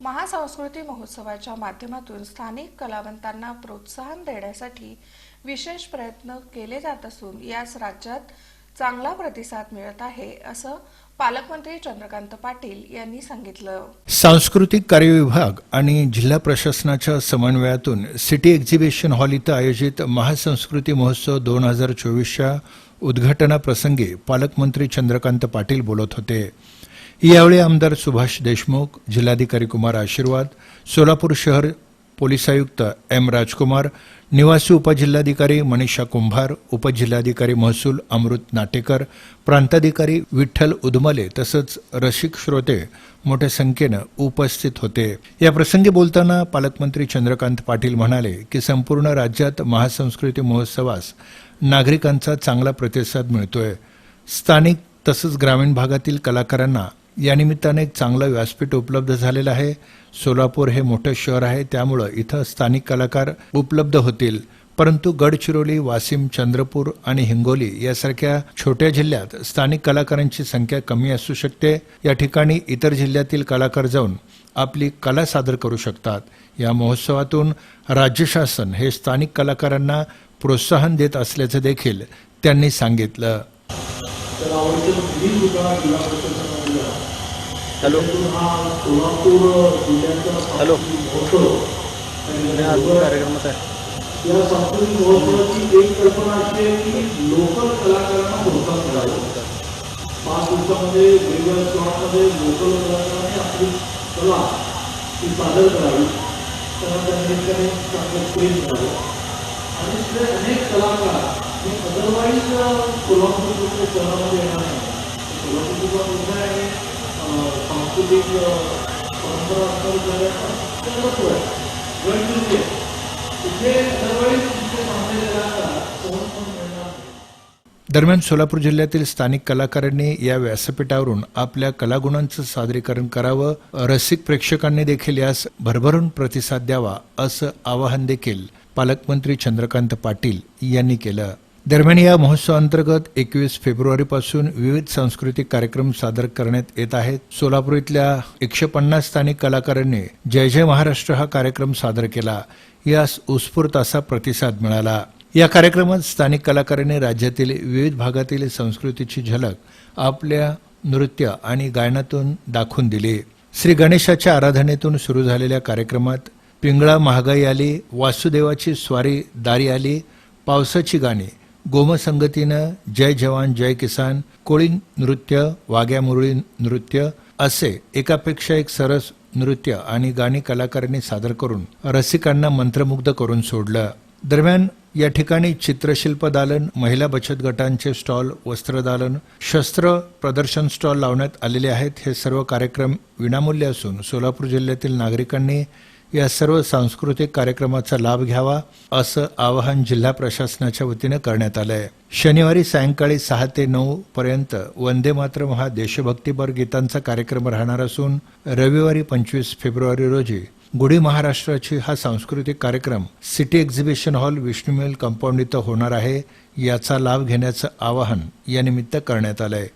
महासंस्कृती महोत्सवाच्या माध्यमातून स्थानिक कलावंतांना प्रोत्साहन देण्यासाठी विशेष प्रयत्न केले जात असून यास राज्यात चांगला प्रतिसाद मिळत आहे असं पालकमंत्री चंद्रकांत पाटील यांनी सांगितलं. सांस्कृतिक कार्य विभाग आणि जिल्हा प्रशासनाच्या समन्वयातून सिटी एक्झिबिशन हॉल इथं आयोजित महासंस्कृती महोत्सव दोन हजार चोवीसच्या उद्घाटनाप्रसंगी पालकमंत्री चंद्रकांत पाटील बोलत होते. यावेळी आमदार सुभाष देशमुख जिल्हाधिकारी कुमार आशीर्वाद सोलापूर शहर पोलीस आयुक्त एम राजकुमार निवासी उपजिल्हाधिकारी मनीषा कुंभार उपजिल्हाधिकारी महसूल अमृत नाटेकर प्रांताधिकारी विठ्ठल उदमले तसंच रसिक श्रोते मोठ्या संख्येनं उपस्थित होते. या प्रसंगी बोलताना पालकमंत्री चंद्रकांत पाटील म्हणाले की संपूर्ण राज्यात महासंस्कृती महोत्सवास नागरिकांचा चांगला प्रतिसाद मिळतोय. स्थानिक तसंच ग्रामीण भागातील कलाकारांना या निमित्ताने एक चांगलं व्यासपीठ उपलब्ध झालेलं आहे. सोलापूर हे मोठं शहर आहे. त्यामुळं इथं स्थानिक कलाकार उपलब्ध होतील. परंतु गडचिरोली वाशिम चंद्रपूर आणि हिंगोली यासारख्या छोट्या जिल्ह्यात स्थानिक कलाकारांची संख्या कमी असू शकते. या ठिकाणी इतर जिल्ह्यातील कलाकार जाऊन आपली कला सादर करू शकतात. या महोत्सवातून राज्य शासन हे स्थानिक कलाकारांना प्रोत्साहन देत असल्याचं देखील त्यांनी सांगितलं. हॅलो. हा हॅलो. कार्यक्रमात आहे. या सांस्कृतिक महोत्सवाची एक कल्पना अशी आहे की लोकल कलाकारांना प्रोत्साहन पाच दिवसामध्ये वेगवेगळ्या स्लॉटमध्ये लोकल कलाकारांनी आपली कला ती सादर करावी. त्यांना त्या निमित्ताने चांगलं प्रेम आणि तिथे अनेक कलाकार हे अदरवाईज कोल्हापूरच्या शहरामध्ये येणार नाही सांस्कृतिक परंपरा आहे मिळणार दरम्यान सोलापूर जिल्ह्यातील स्थानिक कलाकारांनी या व्यासपीठावरून आपल्या कलागुणांचं सादरीकरण करावं रसिक प्रेक्षकांनी देखील यास भरभरून प्रतिसाद द्यावा असं आवाहन देखील पालकमंत्री चंद्रकांत पाटील यांनी केलं. दरम्यान या महोत्सवांतर्गत एकवीस फेब्रुवारीपासून विविध सांस्कृतिक कार्यक्रम सादर करण्यात येत आहेत. सोलापूर इथल्या एकशे पन्नास स्थानिक कलाकारांनी जय जय महाराष्ट्र हा कार्यक्रम सादर केला. यास उत्स्फूर्त असा प्रतिसाद मिळाला. या कार्यक्रमात स्थानिक कलाकारांनी राज्यातील विविध भागातील संस्कृतीची झलक आपल्या नृत्य आणि गायनातून दाखवून दिली. श्री गणेशाच्या आराधनेतून सुरू झालेल्या कार्यक्रमात पिंगळा महागाई आली वासुदेवाची स्वारी दारी आली पावसाची गाणी गोमसंगतीनं जय जवान जय किसान कोळी नृत्य वाघ्या मुरळी नृत्य असे एकापेक्षा एक सरस नृत्य आणि गाणी कलाकारांनी सादर करून रसिकांना मंत्रमुग्ध करून सोडलं. दरम्यान या ठिकाणी चित्रशिल्प दालन महिला बचत गटांचे स्टॉल वस्त्रदालन शस्त्र प्रदर्शन स्टॉल लावण्यात आलेले आहेत. हे सर्व कार्यक्रम विनामूल्य असून सोलापूर जिल्ह्यातील नागरिकांनी या सर्व सांस्कृतिक कार्यक्रमाचा लाभ घ्यावा असं आवाहन जिल्हा प्रशासनाच्या वतीनं करण्यात आलंय. शनिवारी सायंकाळी सहा ते नऊ पर्यंत वंदे मातरम हा देशभक्तीपर गीतांचा कार्यक्रम राहणार असून रविवारी पंचवीस फेब्रुवारी रोजी गुढी महाराष्ट्राची हा सांस्कृतिक कार्यक्रम city exhibition hall Vishnumel compound इथं होणार आहे याचा लाभ घेण्याचं आवाहन या निमित्त करण्यात आलंय.